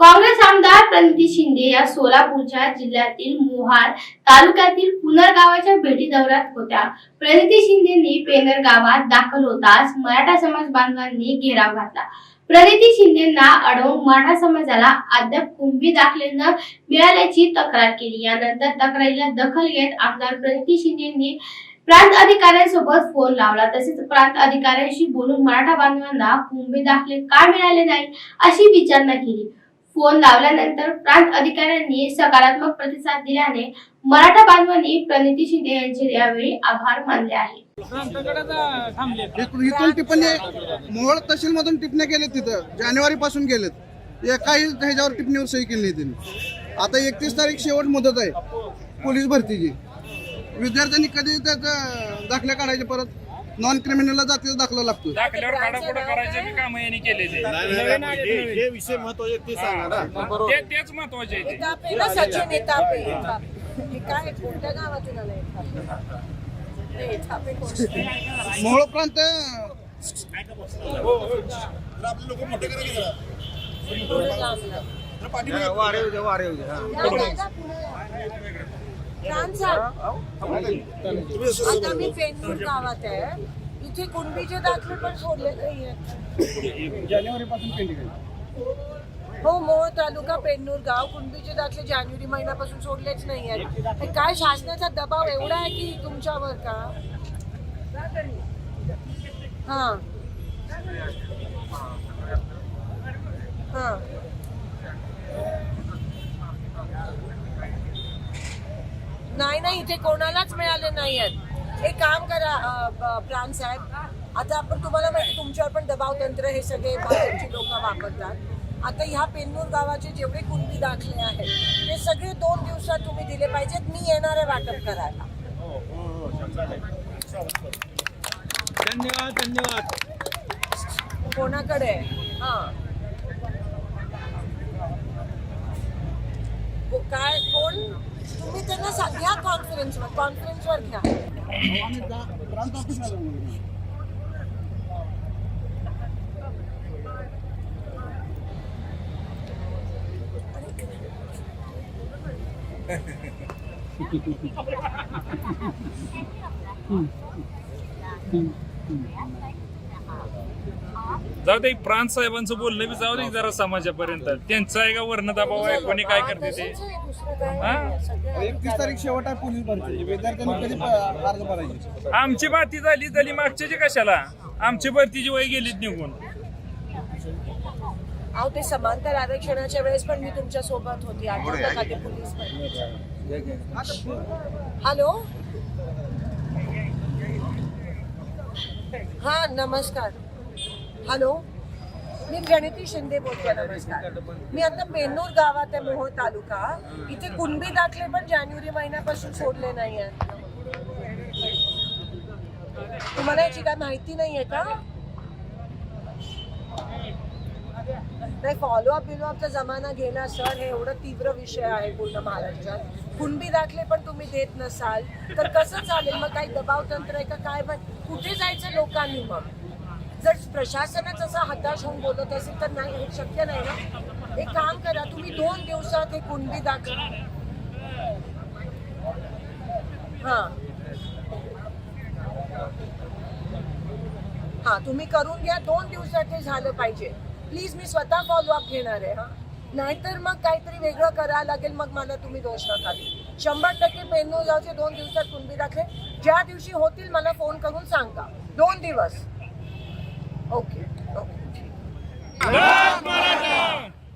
काँग्रेस आमदार प्रणिती शिंदे या सोलापूरच्या जिल्ह्यातील मोहार तालुक्यातील पुनर्गावाच्या भेटी दौऱ्यात होत्या. प्रणिती शिंदेनी पेनर गावात दाखल होताच मराठा समाज बांधवांनी घेराव घातला. प्रणिती शिंदेना अडवून मराठा समाजाला अद्याप कुंभी दाखले न मिळाल्याची तक्रार केली. यानंतर तक्रारीला दखल घेत आमदार प्रणिती शिंदेनी प्रांत अधिकाऱ्यांसोबत फोन लावला. तसेच प्रांत अधिकाऱ्यांशी बोलून मराठा बांधवांना कुंभी दाखले का मिळाले नाही अशी विचारणा केली. फोन लावल्यानंतर प्रांत अधिकाऱ्यांनी सकारात्मक प्रतिसाद दिल्याने मराठा बांधवांनी प्रणिती शिंदे यांचे यावेळी आभार मानले आहे. इथून टिप्पणी मोहोळ तहसील मधून टिप्पण्या केले तिथं. जानेवारी पासून गेलेत एकाही ह्याच्यावर टिप्पणीवर सही केली नाही त्यांनी आता एकतीस तारीख शेवट मुदत आहे. पोलीस भरतीची. विद्यार्थ्यांनी कधी त्याचा दाखल्या काढायचे परत? नॉन क्रिमिनलला जातीचा दाखला लागतो दाखल्यावर खाडाखोडा करायचे बी काम यांनी केलेले. हे हे विषय महत्त्वाचे ते सांगा ना. ते तेच महत्त्वाचे आहे ते. तापे ना सचिन हे. तापे हे काय कोणत्या गावातून आलंय हे तापे कोण? मोहोळ प्रांत. राम साहेब, आता मी पेनूर गावात आहे. इथे कुणबीचे दाखले पण सोडले नाहीये. जानेवारी पासून आहे. हो मोहोळ तालुका पेन्नूर गाव. कुणबीचे दाखले जानेवारी महिन्यापासून सोडलेच नाही आहेत हे काय शासनाचा दबाव एवढा आहे की तुमच्यावर का? हा. हा नाही नाही इथे कोणालाच मिळाले नाही आहेत एक काम करा प्राण साहेब. आता आपण तुम्हाला माहिती तुमच्यावर पण दबाव तंत्र हे सगळे बाहेरची लोक वापरतात. आता ह्या पेन्नूर गावाचे जेवढे कुणबी दाखले आहेत ते सगळे दोन दिवसात तुम्ही दिले पाहिजेत. मी येणार आहे वाटप करायला. धन्यवाद धन्यवाद. कोणाकडे? हा को- काय कोण तुम्ही त्यांना सांग घ्या कॉन्फरन्सवर कॉन्फरन्सवर घ्या आम्ही जा- प्रांत ऑफिसला जाऊ. दे प्रांत साहेबांचं बोलणं बी जाऊ दे जरा समाजापर्यंत. त्यांचा आहे का वर्ण दबाव आहे? कोणी काय करते ते? हा? एकतीस तारीख शेवट आहे पोलीस भरती. विद्यार्थ्यांनी कधी प- अर्ज भरायचे आमची बाती झाली झाली मागच्याची कशाला? आमची भरतीची वय गेलीच निघून. अहो ते समांतर आरक्षणाच्या वेळेस पण मी तुमच्यासोबत होती. आठवतं का ते पोलीस हॅलो? हा नमस्कार. हॅलो? मी प्रणिती शिंदे बोलते नमस्कार. मी आता मेनूर गावात आहे मोहोळ तालुका. इथे कुणबी दाखले पण जानेवारी महिन्यापासून सोडले नाही आहेत तुम्हाला याची काय माहिती नाही आहे का? नाही फॉलोअप बिलोअपचा जमाना घेणार सर हे एवढं तीव्र विषय आहे पूर्ण महाराष्ट्रात. कुणबी दाखले पण तुम्ही देत नसाल तर कसं चालेल? मग काही दबाव तंत्र आहे का? काय पण? कुठे जायचं लोकांनी मग? जर प्रशासनच असं हताश होऊन बोलत असेल तर नाही हे शक्य नाही ना? एक काम करा तुम्ही दोन दिवसात हे कुणबी दाखल. हां. हा तुम्ही करून घ्या दोन दिवसात हे झालं पाहिजे. प्लीज मी स्वतः फॉलोअप घेणार आहे हा. नाहीतर मग काहीतरी वेगळं करावं लागेल मग मला तुम्ही दोष नकाल शंभर टक्के मेनू जाऊचे दोन दिवसात कुंबी दाखले. ज्या दिवशी होतील मला फोन करून सांगा. दोन दिवस. ओके ओके ठीक